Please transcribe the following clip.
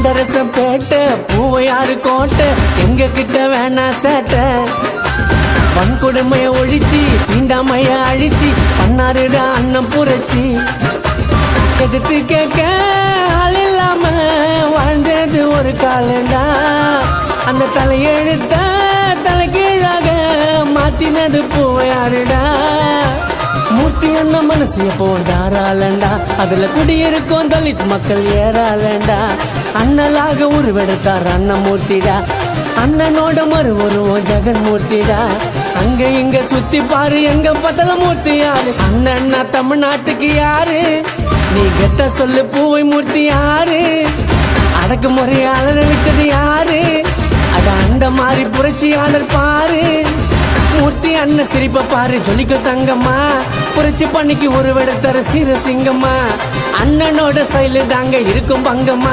வண்டரசம் பேட்டை பூவையாறு கோட்டை எங்க கிட்ட வேணா சேட்டை. வன்கொடுமைய ஒழிச்சு தீண்டாமைய அழிச்சு பண்ணாருடா அண்ணன் புரட்சி. எதிர்த்து கேட்க ஆள் இல்லாம வாழ்ந்தது ஒரு காலண்டா அந்த தலையெழுத்த தலைகீழாக மாத்தினது பூவையாருடா நம்ம மனசு எப்போ தாராளண்டா அதுல குடியிருக்கும் தலித் மக்கள் ஏறாளண்டா அண்ணலாக உருவெடுத்தார் அண்ணமூர்த்திடா அண்ணனோட மறு உருவம் ஜெகன்மூர்த்திடா. அங்க இங்க சுத்தி பாரு எங்க பத்தல மூர்த்தி யாரு? அண்ணன்னா தமிழ்நாட்டுக்கு யாரு? நீ கெத்த சொல்லு பூவை மூர்த்தி யாரு? அடக்கு முறையாளர் விட்டது யாரு? அட அந்த மாதிரி புரட்சியாளர் பாரு. அண்ணன் சிரிப்ப பாரு ஜொலிக்க தங்கம்மா. புரட்சி பண்ணிக்கு உருவெடுத்தாரு சீர சிங்கம்மா. அண்ணனோட சைலு தாங்க இருக்கும் பங்கம்மா.